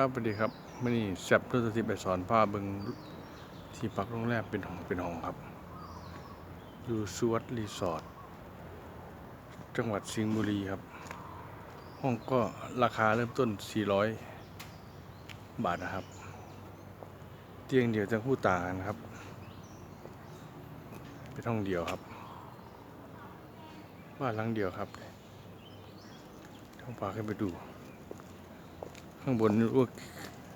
ครับสวัสดีครับมื่อนี้แซบทุกทิไปสอนผ้าเบิงที่พักโรงแรมเป็นห้องเป็นห้องครับ อยู่สวัสดรีสอร์ทจังหวัดสิงห์บุรีครับ ห้องก็ราคาเริ่มต้น 400 บาทนะครับ เตียงเดียวจังคู่ต่างกันครับ เป็นห้องเดียวครับบ้านหลังเดียวครับต้องพาขึ้นไปดู ข้างบนนี่รู้ว่า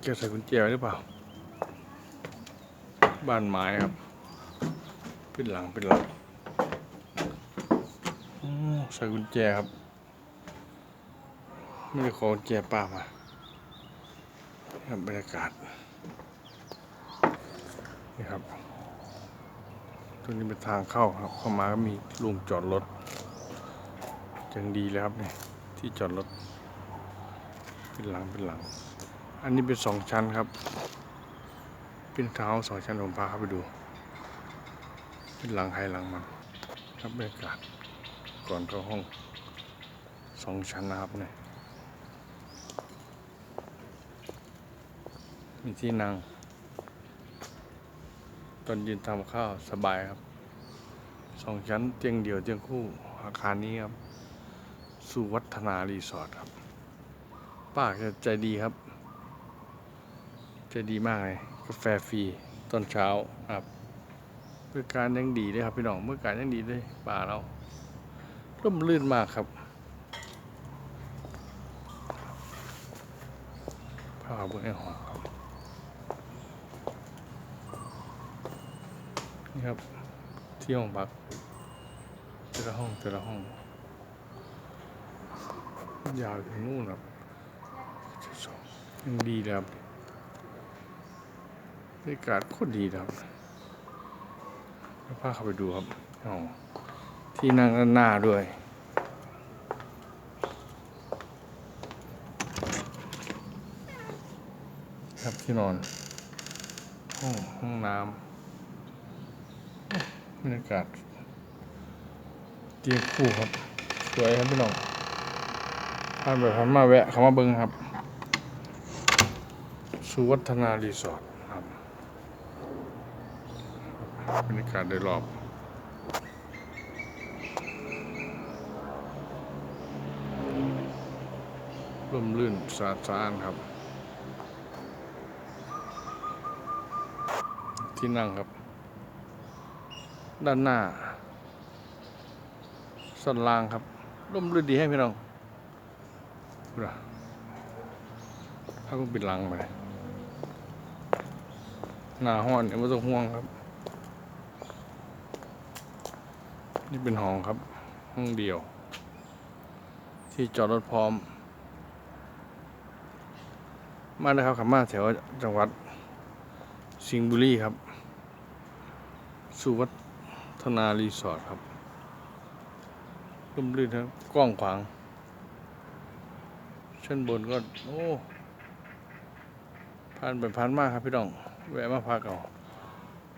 แกใส่กุญแจหรือเปล่า บ้านไม้ครับ เป็นหลังเป็นหลังใส่กุญแจครับ ไม่ได้ขอกุญแจป้ามาครับบรรยากาศนี่ครับ ตรงนี้เป็นทางเข้าครับ เข้ามาก็มีลุงจอดรถจังดีเลยครับเนี่ยที่จอดรถ เป็นหลังเป็นหลัง อันนี้เป็นสองชั้นครับ เป็นเท้าสองชั้นผมพาเข้าไปดู เป็นหลังใครหลังมันครับบรรยากาศก่อนเข้าห้องสองชั้นนะครับเนี่ยมีที่นั่งตอนยืนทำข้าวสบายครับสองชั้นเตียงเดี่ยวเตียงคู่อาคารนี้ครับ สุวัฒนารีสอร์ทครับ ป้าแกใจดีครับ ใจดีมากเลยกาแฟฟรีตอนเช้าครับบริการยังดีเลยครับพี่น้องบริการยังดีเลยป่าเราร่มรื่นมากครับพาบื้องไอ้หอมครับนี่ครับที่ห้องพักแต่ละห้องแต่ละห้องยาวถึงนู่นครับ ดีครับบรรยากาศโคตรดีครับแล้วพาเข้าไปดูครับอ๋อที่นั่งด้านหน้าด้วยครับที่นอน ห้องห้องน้ำบรรยากาศเตียงคู่ครับ สวยครับพี่น้องผ่านไปผ่านมาแวะ เขามาเบิ้งครับ สุวัฒนารีสอร์ทครับบรรยากาศโดยรอบร่มรื่นสะอาดสะอ้านครับ ที่นั่งครับ ด้านหน้าสันล่างครับร่มรื่นดีให้พี่น้องดูนะถ้าก็ปิดลังไป หน้าห้อนเนี่ยไม่ต้องห่วงครับ นี่เป็นห้องครับ ห้องเดียว ที่จอดรถพร้อม มาเลยครับขับมาแถวจังหวัด สิงห์บุรีครับ สุวัฒนารีสอร์ทครับร่มรื่นทั้งกว้างขวาง ชั้นบนก็ โอ้ผ่านไปผ่านมาครับพี่น้อง แวะมาพักเอา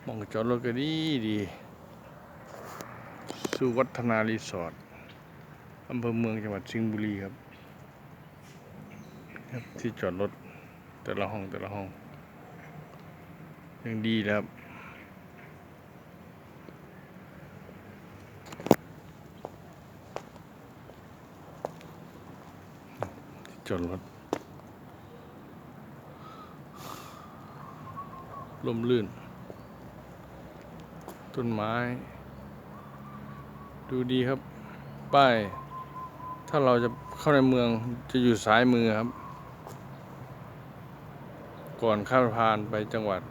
มองจอดรถก็ดีดีสุวัฒนารีสอร์ทอำเภอเมืองจังหวัดสิงห์บุรีครับครับที่จอดรถแต่ละห้องแต่ละห้อง ยังดีนะครับจอดรถ ลมลื่น ต้นไม้ ดูดีครับ ป้าย ถ้าเราจะเข้าในเมืองจะอยู่ซ้ายมือครับ ก่อนข้ามสะพานไปจังหวัด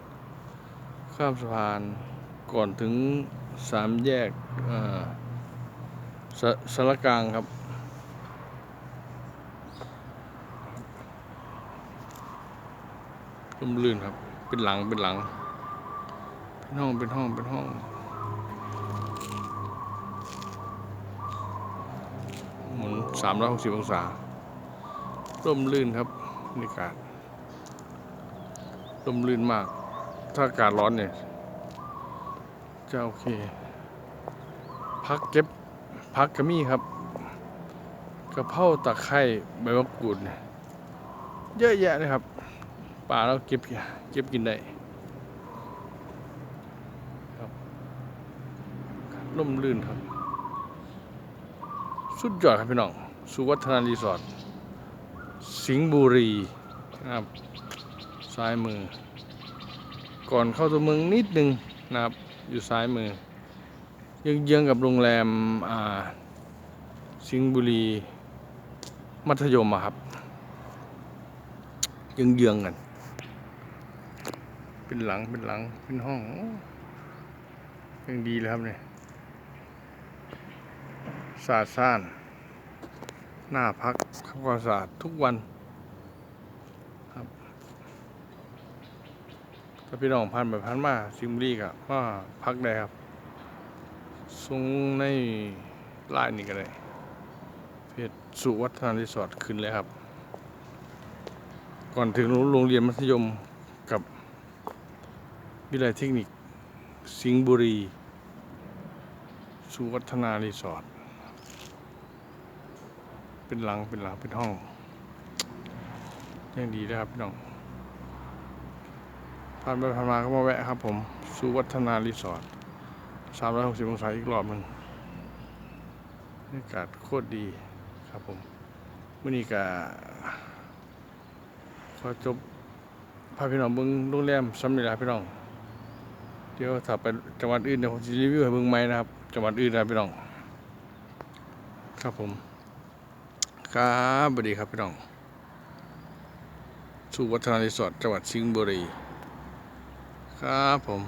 ข้ามสะพานก่อนถึงสามแยกสสารกลางครับร่มรื่นครับ เป็นหลังเป็นหลัง เป็นห้องเป็นห้องเป็นห้องหมุนสามร้อยหกสิบองศาร่มรื่นครับบรรยากาศร่มรื่นมาก ถ้าอากาศร้อนเนี่ยจะโอเค พักเก็บพักกระมี่ครับกระเพราตะไคร้ใบมะกรูดเนี่ยเยอะแยะเลยครับ ป่าแล้วเก็บเก็บกินได้ครับล่มลื่นครับ สุดยอดครับพี่น้องสุวัฒนารีสอร์ทสิงห์บุรีนะครับซ้ายมือ ก่อนเข้าตัวเมืองนิดนึงนะครับ อยู่ซ้ายมือเยื้องๆกับโรงแรมอ่าสิงห์บุรี มัธยมอะครับเยื้องๆกัน เป็นหลังเป็นหลังเป็นห้องอยังดีเลยครับเนี่ยสะอาดซ่าน หน้าพักทำความสะอาดทุกวันครับถ้าพี่น้องพันแบบพันมาซิมรีกับว่าพักได้ครับสูงในไลน์นี่ก็ได้เพจสุวัฒนารีสอร์ทขึ้นเลยครับ ก่อนถึงโรงเรียนมัธยมกับ วิทยาลัยเทคนิค สิงห์บุรี สุวัฒนารีสอร์ทเป็นหลังเป็นหลังเป็นห้องยังดีนะครับพี่น้องผ่านไปผ่านมาก็มาแวะครับผมสุวัฒนารีสอร์ทสามร้องศาอีกรอบหนึ่งบรรยากาศโคตรดีครับผมมื่อนี้ก็ขอจบพาพี่น้องเบิ่งโรงแรมสำเร็จแล้วพี่น้อง ดี๋ยวถ้าไปจังหวัดอื่นเดี๋ยวผมจะรีวิวให้เบิ่งใหม่นะครับ จังหวัดอื่นนะพี่น้อง ครับผม ครับสวัสดีครับพี่น้องสู่วัฒนารีสอร์ทจังหวัดสิงห์บุรี ครับผม